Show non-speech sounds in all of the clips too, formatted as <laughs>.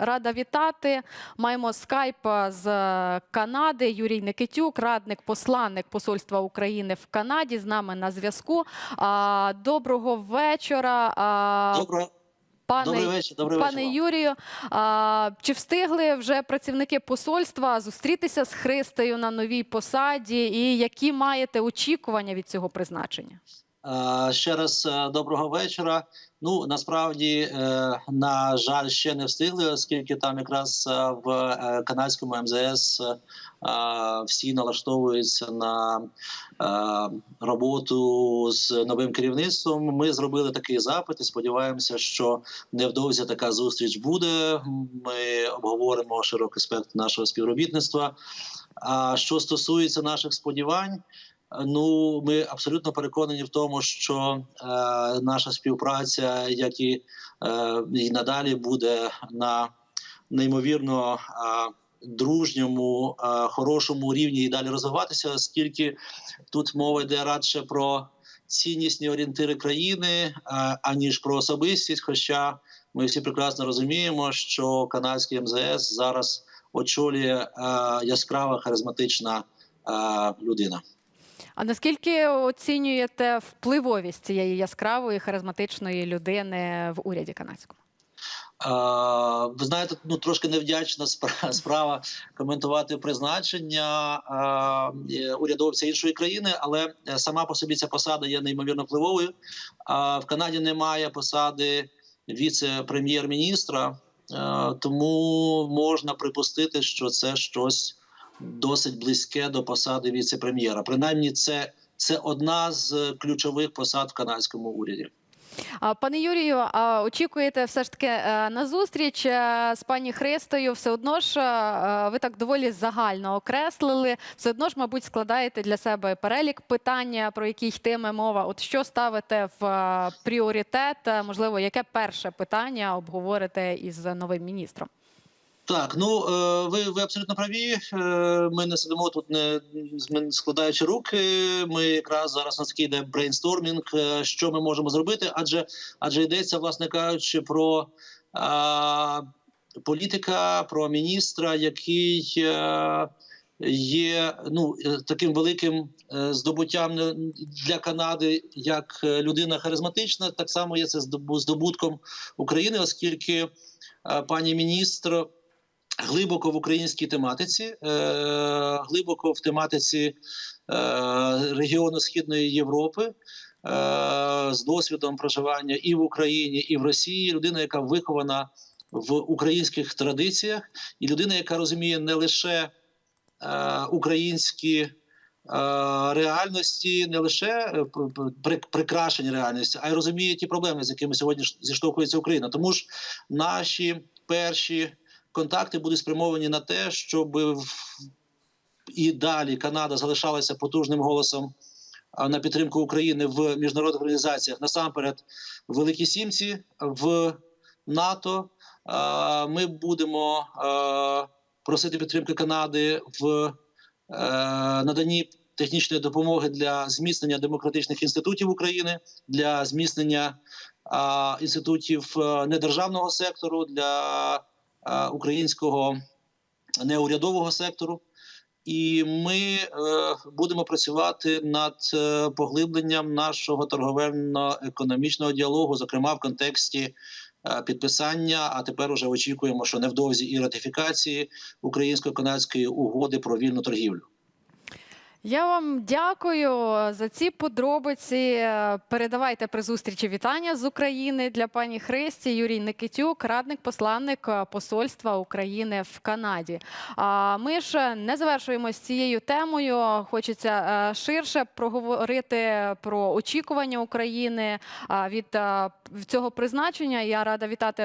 рада вітати. Маємо скайп е, з Канади. Юрій Никитюк, радник, посланник Посольства України в Канаді. З нами на зв'язку. Доброго вечора. Доброго, Пане, добрий вечір, добрий пане вечір. Юрію, а, чи встигли вже працівники посольства зустрітися з Христею на новій посаді? І які маєте очікування від цього призначення? Е, Ще раз е, доброго вечора. Ну насправді, е, на жаль, ще не встигли, оскільки там якраз в канадському МЗС всі налаштовуються на роботу з новим керівництвом. Ми зробили такий запит і сподіваємося, що невдовзі така зустріч буде. Ми обговоримо широкий спектр нашого співробітництва. А що стосується наших сподівань. Ну, ми абсолютно переконані в тому, що е, наша співпраця, як і, е, і надалі, буде на неймовірно е, дружньому, е, хорошому рівні і далі розвиватися, оскільки тут мова йде радше про ціннісні орієнтири країни, е, аніж про особистість. Хоча ми всі прекрасно розуміємо, що канадський МЗС зараз очолює е, яскрава харизматична е, людина. А наскільки оцінюєте впливовість цієї яскравої харизматичної людини в уряді канадському? Е, Ви знаєте, ну трошки невдячна спра- <laughs> справа коментувати призначення е, урядовця іншої країни, але е, сама по собі ця посада є неймовірно впливовою. А в Канаді немає посади віце-прем'єр-міністра, е, тому можна припустити, що це щось досить близьке до посади віце-прем'єра. Принаймні, це, це одна з ключових посад в канадському уряді. Пане Юрію, очікуєте все ж таки е, на зустріч е, з пані Христою? Все одно ж е, ви так доволі загально окреслили. Все одно ж, мабуть, складаєте для себе перелік питання, про які йтиме мова. От що ставите в пріоритет? Можливо, яке перше питання обговорите із новим міністром? Так, ну е, ви, ви абсолютно праві. Е, Ми не сидимо тут, не складаючи руки. Ми якраз зараз нас йде брейнстормінг, е, що ми можемо зробити, адже адже йдеться, власне кажучи, про а, політика, про міністра, який е, є ну таким великим здобуттям для Канади як людина харизматична. Так само є це здобу- здобутком України, оскільки пані міністр глибоко в українській тематиці, е, глибоко в тематиці е, регіону Східної Європи. е, З досвідом проживання і в Україні, і в Росії людина, яка вихована в українських традиціях, і людина, яка розуміє не лише е, українські е, реальності, не лише прикрашені реальності, а й розуміє ті проблеми, з якими сьогодні зіштовхується Україна. Тому ж наші перші контакти будуть спрямовані на те, щоб і далі Канада залишалася потужним голосом на підтримку України в міжнародних організаціях, насамперед в Великій Сімці, в НАТО. Ми будемо просити підтримки Канади в е, наданні технічної допомоги для зміцнення демократичних інститутів України, для зміцнення інститутів е, недержавного сектору, для українського неурядового сектору. І ми е, будемо працювати над е, поглибленням нашого торговельно-економічного діалогу, зокрема в контексті е, підписання. А тепер уже очікуємо, що невдовзі і ратифікації українсько-канадської угоди про вільну торгівлю. Я вам дякую за ці подробиці. Е, Передавайте при зустрічі вітання з України для пані Христі. Юрій Никитюк, радник посланник е, посольства України в Канаді. А ми ж не завершуємо з цією темою. Хочеться е, ширше проговорити про очікування України від цього призначення. Я рада вітати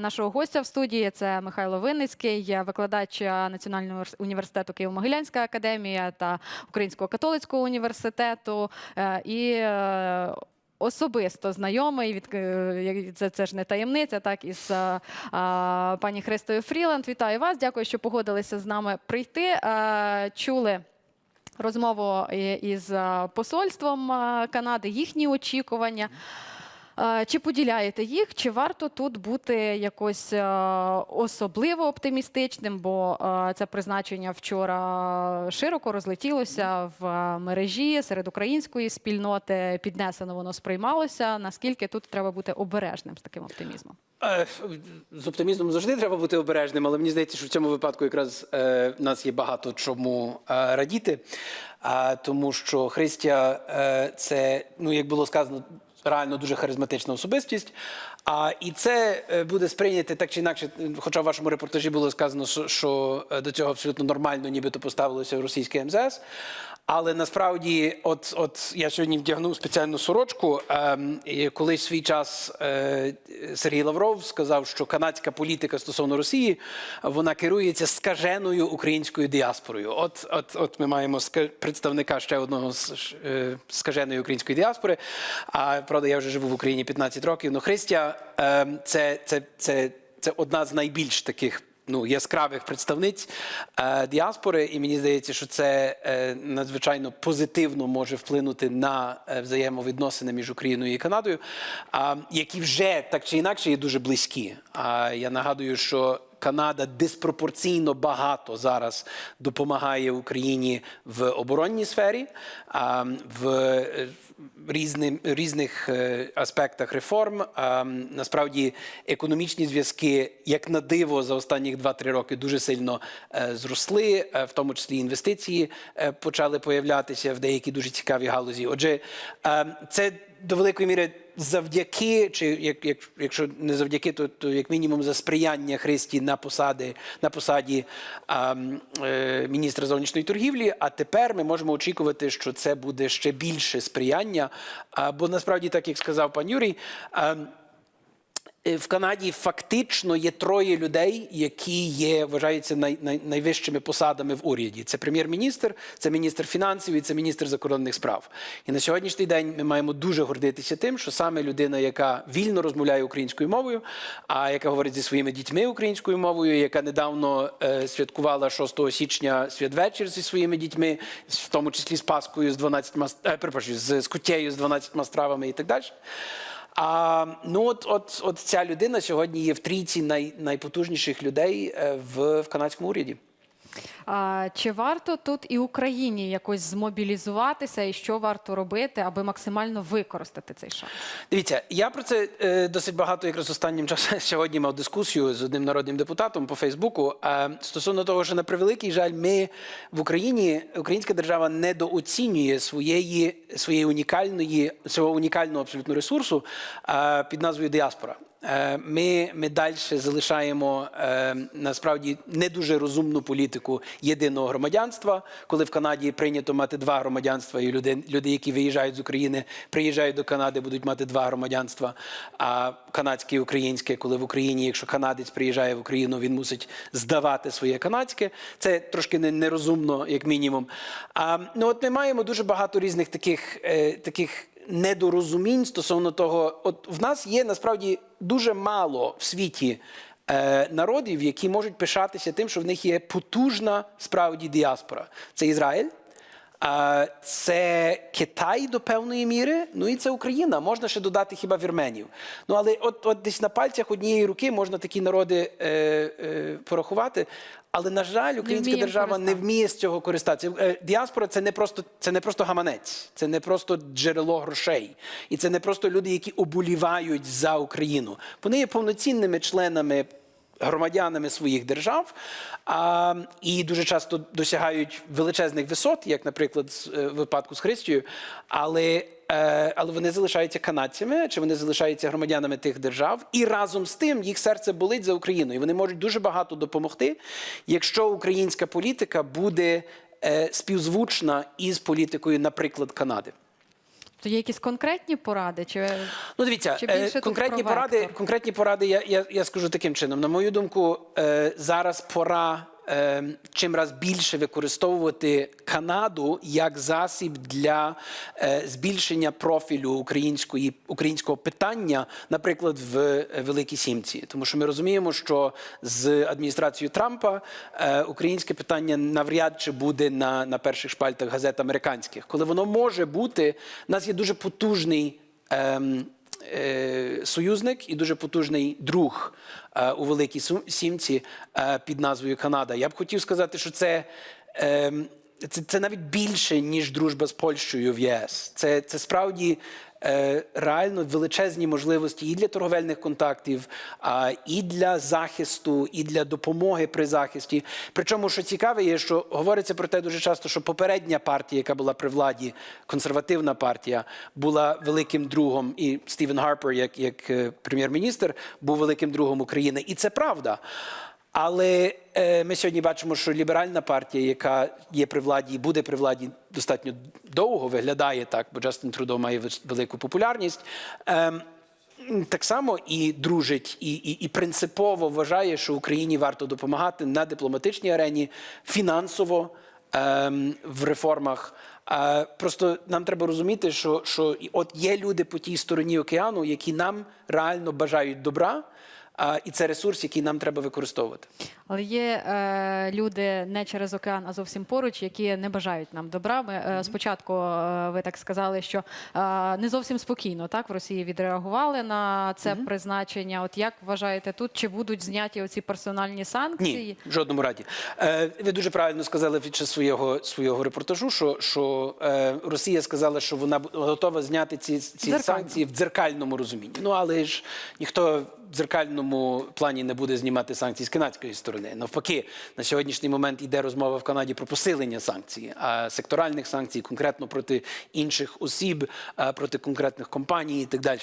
нашого гостя в студії. Це Михайло Винницький, викладач Національного університету Києво-Могилянська академія та Українського католицького університету е, і е, особисто знайомий від е, це, це ж не таємниця, так із а, а, пані Христою Фріланд. Вітаю вас. Дякую, що погодилися з нами прийти. А, Чули. Розмову із посольством Канади, їхні очікування. Е, Чи поділяєте їх, чи варто тут бути якось е, особливо оптимістичним? Бо е, це призначення вчора широко розлетілося в мережі серед української спільноти. Піднесено воно сприймалося. Наскільки тут треба бути обережним з таким оптимізмом? З оптимізмом завжди треба бути обережним, але мені здається, що в цьому випадку якраз е, нас є багато чому радіти, а, тому що Христя це, ну як було сказано, реально дуже харизматична особистість. А і це е, буде сприйняти так чи інакше, хоча в вашому репортажі було сказано, що, е, до цього абсолютно нормально, нібито поставилося в російське МЗС. Але насправді, от, от я сьогодні вдягнув спеціальну сорочку. І колись свій час е, Сергій Лавров сказав, що канадська політика стосовно Росії вона керується скаженою українською діаспорою. От, от, от ми маємо представника ще одного з е, скаженої української діаспори. А правда, я вже живу в Україні 15 років. Ну, Христя, ем, це, це, це, це одна з найбільш таких ну, яскравих представниць е, діаспори, і мені здається, що це е, надзвичайно позитивно може вплинути на е, взаємовідносини між Україною і Канадою, е, які вже так чи інакше є дуже близькі. А я нагадую, що Канада диспропорційно багато зараз допомагає Україні в оборонній сфері, в е, різним, різних е, аспектах реформ. Насправді економічні зв'язки, як на диво, за останні 2-3 роки дуже сильно е, зросли, в тому числі інвестиції почали появлятися в деякі дуже цікаві галузі. Отже, це до великої міри завдяки, чи як, як, якщо не завдяки, то, то як мінімум за сприяння Христі на посади на посаді а, е, міністра зовнішньої торгівлі. А тепер ми можемо очікувати, що це буде ще більше сприяння. А, бо насправді, так як сказав пан Юрій. А, в Канаді фактично є троє людей, які є, вважаються най, най, найвищими посадами в уряді. Це прем'єр-міністр, це міністр фінансів і це міністр закордонних справ. І на сьогоднішній день ми маємо дуже гордитися тим, що саме людина, яка вільно розмовляє українською мовою, а яка говорить зі своїми дітьми українською мовою, яка недавно е, святкувала 6 січня святвечір зі своїми дітьми, в тому числі з Паскою з 12 мас- е, перепрошую, з, з кутєю з 12 стравами і так далі. А ну от, от, от ця людина сьогодні є в трійці най, найпотужніших людей е, в, в канадському уряді. Чи варто тут і Україні якось змобілізуватися, і що варто робити, аби максимально використати цей шанс? Дивіться, я про це е, досить багато якраз останнім часом <laughs> сьогодні мав дискусію з одним народним депутатом по Фейсбуку. Стосовно того, що на превеликий жаль, ми в Україні, українська держава недооцінює своєї своєї унікальної свого унікального абсолютно ресурсу під назвою діаспора. Е, Ми, ми далі залишаємо е, насправді не дуже розумну політику єдиного громадянства, коли в Канаді прийнято мати два громадянства, і люди, люди, які виїжджають з України, приїжджають до Канади, будуть мати два громадянства. А канадське і українське, коли в Україні, якщо канадець приїжджає в Україну, він мусить здавати своє канадське. Це трошки не- нерозумно, як мінімум. А ну от ми маємо дуже багато різних таких, е, таких недорозумінь стосовно того, от в нас є насправді дуже мало в світі е, народів, які можуть пишатися тим, що в них є потужна справді діаспора. Це Ізраїль. Це Китай до певної міри, ну і це Україна. Можна ще додати хіба вірменів. Ну але от, от десь на пальцях однієї руки можна такі народи е, е, порахувати. Але на жаль, українська вміємо держава не вміє з цього користатися. Е, Діаспора це не просто це не просто гаманець, це не просто джерело грошей, і це не просто люди, які оболівають за Україну. Вони є повноцінними членами. Громадянами своїх держав а, і дуже часто досягають величезних висот, як, наприклад, з, е, випадку з Христією, але, е, але вони залишаються канадцями чи вони залишаються громадянами тих держав, і разом з тим їх серце болить за Україну. І вони можуть дуже багато допомогти, якщо українська політика буде е, співзвучна із політикою, наприклад, Канади. То є якісь конкретні поради? Чи Ну, дивіться, Чи більше е, тут конкретні поради, конкретні поради я, я, я скажу таким чином. На мою думку, е, зараз пора чим раз більше використовувати Канаду як засіб для е, збільшення профілю української, українського питання, наприклад, в е, Великій Сімці. Тому що ми розуміємо, що з адміністрацією Трампа е, українське питання навряд чи буде на, на перших шпальтах газет американських. Коли воно може бути, у нас є дуже потужний. ем, союзник і дуже потужний друг е, у Великій Сімці е, під назвою Канада. Я б хотів сказати, що це. Е, це, це навіть більше, ніж дружба з Польщею в єС. Це, це справді е, реально величезні можливості і для торговельних контактів, і для захисту, і для допомоги при захисті. Причому, що цікаве, є, що говориться про те дуже часто, що попередня партія, яка була при владі, консервативна партія, була великим другом, і Стівен Гарпер, як, як е, прем'єр-міністр, був великим другом України. І це правда. Але е, ми сьогодні бачимо, що ліберальна партія, яка є при владі і буде при владі достатньо довго, виглядає так, бо Джастин Трудо має велику популярність. ем, так само і дружить, і, і, і принципово вважає, що Україні варто допомагати на дипломатичній арені, фінансово ем, в реформах. Е, просто нам треба розуміти, що, що от є люди по тій стороні океану, які нам реально бажають добра, а, і це ресурс, який нам треба використовувати. Але є е, люди не через океан, а зовсім поруч, які не бажають нам добра. Ми е, спочатку е, ви так сказали, що е, не зовсім спокійно так в Росії відреагували на це призначення. От як вважаєте тут, чи будуть зняті оці персональні санкції? Ні, в жодному раді. Е, ви дуже правильно сказали під час свого, свого репортажу, що, що е, Росія сказала, що вона готова зняти ці, ці Дзеркально. санкції в дзеркальному розумінні. Ну але ж ніхто в дзеркальному плані не буде знімати санкції з канадської сторони. Навпаки, на сьогоднішній момент йде розмова в Канаді про посилення санкцій, а секторальних санкцій, конкретно проти інших осіб, проти конкретних компаній і так далі.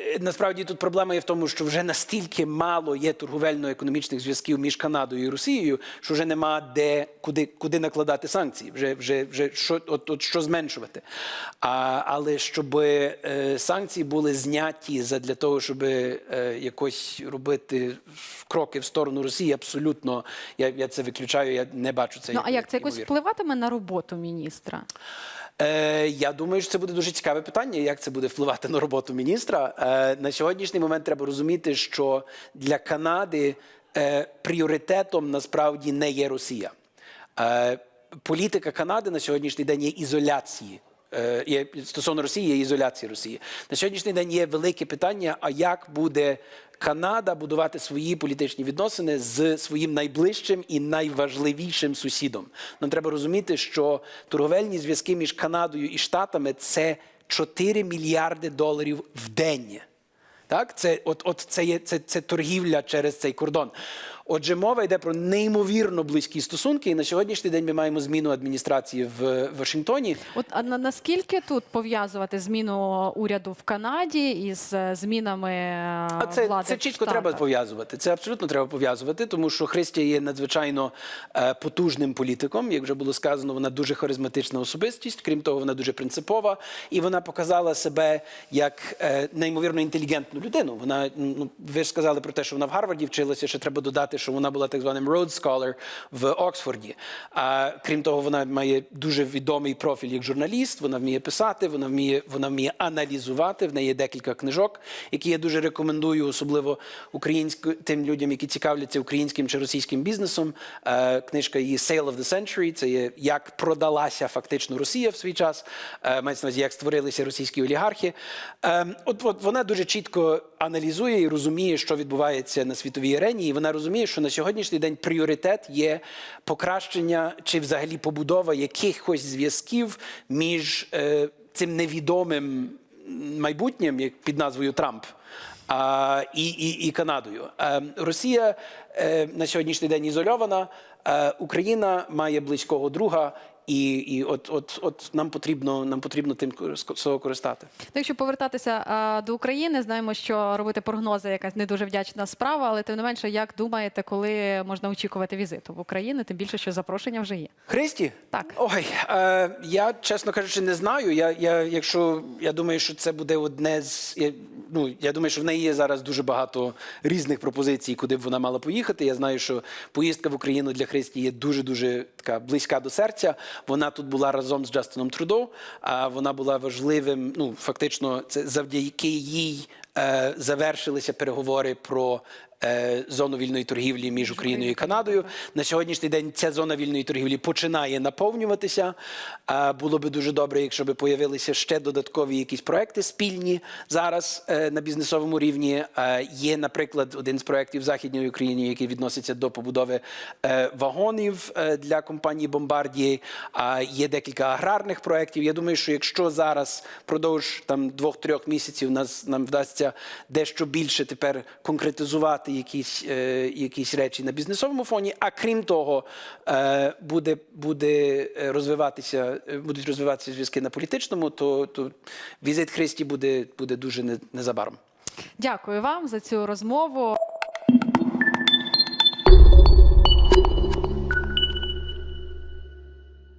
Е, Насправді тут проблема є в тому, що вже настільки мало є торговельно-економічних зв'язків між Канадою і Росією, що вже нема де куди, куди накладати санкції, вже, вже, вже що, от, от, що зменшувати. А, але щоб е, санкції були зняті для того, щоб е, якось робити кроки в сторону Росії, абсолютно я, я це виключаю. Я не бачу це. Ну а як це якось впливатиме на роботу міністра? Е, я думаю, що це буде дуже цікаве питання, як це буде впливати на роботу міністра. Е, на сьогоднішній момент треба розуміти, що для Канади е, пріоритетом насправді не є Росія. Е, політика Канади на сьогоднішній день є ізоляції. Е, є стосовно Росії є ізоляції Росії. На сьогоднішній день є велике питання: а як буде Канада будувати свої політичні відносини з своїм найближчим і найважливішим сусідом? Нам треба розуміти, що торговельні зв'язки між Канадою і Штатами це 4 мільярди доларів в день. Так, це от, от це є це, це торгівля через цей кордон. Отже, мова йде про неймовірно близькі стосунки. І на сьогоднішній день ми маємо зміну адміністрації в Вашингтоні. От а на наскільки тут пов'язувати зміну уряду в Канаді із е, змінами е, А це, влади це чітко треба пов'язувати. Це абсолютно треба пов'язувати, тому що Христя є надзвичайно е, потужним політиком. Як вже було сказано, вона дуже харизматична особистість. Крім того, вона дуже принципова, і вона показала себе як неймовірно інтелігентну людину. Вона ну ви ж сказали про те, що вона в Гарварді вчилася. Ще треба додати, що вона була так званим Rhodes Scholar в Оксфорді. А крім того, вона має дуже відомий профіль як журналіст. Вона вміє писати, вона вміє, вона вміє аналізувати. В неї є декілька книжок, які я дуже рекомендую, особливо українсько тим людям, які цікавляться українським чи російським бізнесом. Книжка її «Sale of the Century» – це є як продалася фактично Росія в свій час. Мається на увазі, як створилися російські олігархи. От, от вона дуже чітко аналізує і розуміє, що відбувається на світовій арені, і вона розуміє, що на сьогоднішній день пріоритет є покращення чи взагалі побудова якихось зв'язків між е, цим невідомим майбутнім, як під назвою Трамп. А, і, і, і Канадою. а, Росія е, на сьогоднішній день ізольована. Е, Україна має близького друга, і, і от, от, от нам потрібно нам потрібно тим користати. Ну, Якщо повертатися а, до України, знаємо, що робити прогнози якась не дуже вдячна справа, але тим не менше, як думаєте, коли можна очікувати візиту в Україну? Тим більше, що запрошення вже є. Христі? Так. Ой, е, я чесно кажучи, не знаю. Я, я, якщо я думаю, що це буде одне з я, ну, я думаю, що в неї є зараз дуже багато різних пропозицій, куди б вона мала поїхати. Я знаю, що поїздка в Україну для Христі є дуже дуже така близька до серця. Вона тут була разом з Джастином Трудо. А вона була важливим. Ну фактично, це завдяки їй завершилися переговори про е, зону вільної торгівлі між Україною і Канадою. На сьогоднішній день ця зона вільної торгівлі починає наповнюватися. Е, було би дуже добре, якщо би появилися ще додаткові якісь проекти спільні зараз е, на бізнесовому рівні. Е, є, наприклад, один з проєктів в Західній Україні, який відноситься до побудови е, вагонів е, для компанії Бомбардії. Є декілька аграрних проєктів. Я думаю, що якщо зараз впродовж там двох-трьох місяців нас нам вдасться дещо більше тепер конкретизувати якісь, е, якісь речі на бізнесовому фоні. А крім того, е, буде, буде е, розвиватися, е, будуть розвиватися зв'язки на політичному, то, то візит Христі буде, буде дуже не- незабаром. Дякую вам за цю розмову.